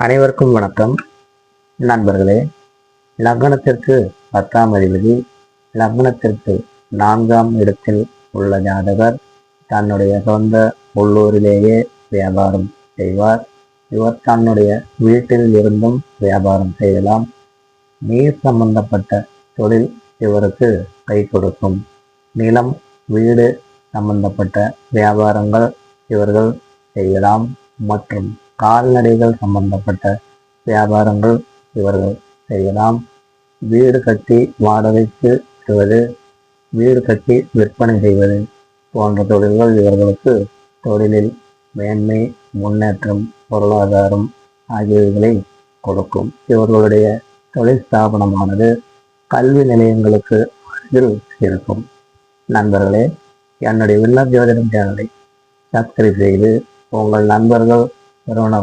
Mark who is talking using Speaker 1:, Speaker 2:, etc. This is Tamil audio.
Speaker 1: அனைவருக்கும் வணக்கம். நண்பர்களே லக்னத்திற்கு பத்தாம் அதிபதி லக்னத்திற்கு நான்காம் இடத்தில் உள்ள ஜாதகர் தன்னுடைய சொந்த உள்ளூரிலேயே வியாபாரம் செய்வார். இவர் தன்னுடைய வீட்டில் இருந்தும் வியாபாரம் செய்யலாம். நீர் சம்பந்தப்பட்ட தொழில் இவருக்கு கை கொடுக்கும். நிலம் வீடு சம்பந்தப்பட்ட வியாபாரங்கள் இவர்கள் செய்யலாம் மற்றும் கால்நடைகள் சம்பந்தப்பட்ட வியாபாரங்கள் இவர்கள் செய்யலாம். வீடு கட்டி வாடகைக்கு விடுவது வீடு கட்டி விற்பனை செய்வது போன்ற தொழில்கள் இவர்களுக்கு தொழிலில் மேன்மை முன்னேற்றம் பொருளாதாரம் ஆகியவைகளை கொடுக்கும். இவர்களுடைய தொழில் ஸ்தாபனமானது கல்வி நிலையங்களுக்கு அருகில் இருக்கும். நண்பர்களே என்னுடைய விண்ணர் ஜோதிடம் சேனலை சப்ஸ்கிரைப் செய்து உங்கள் நண்பர்கள் I don't know.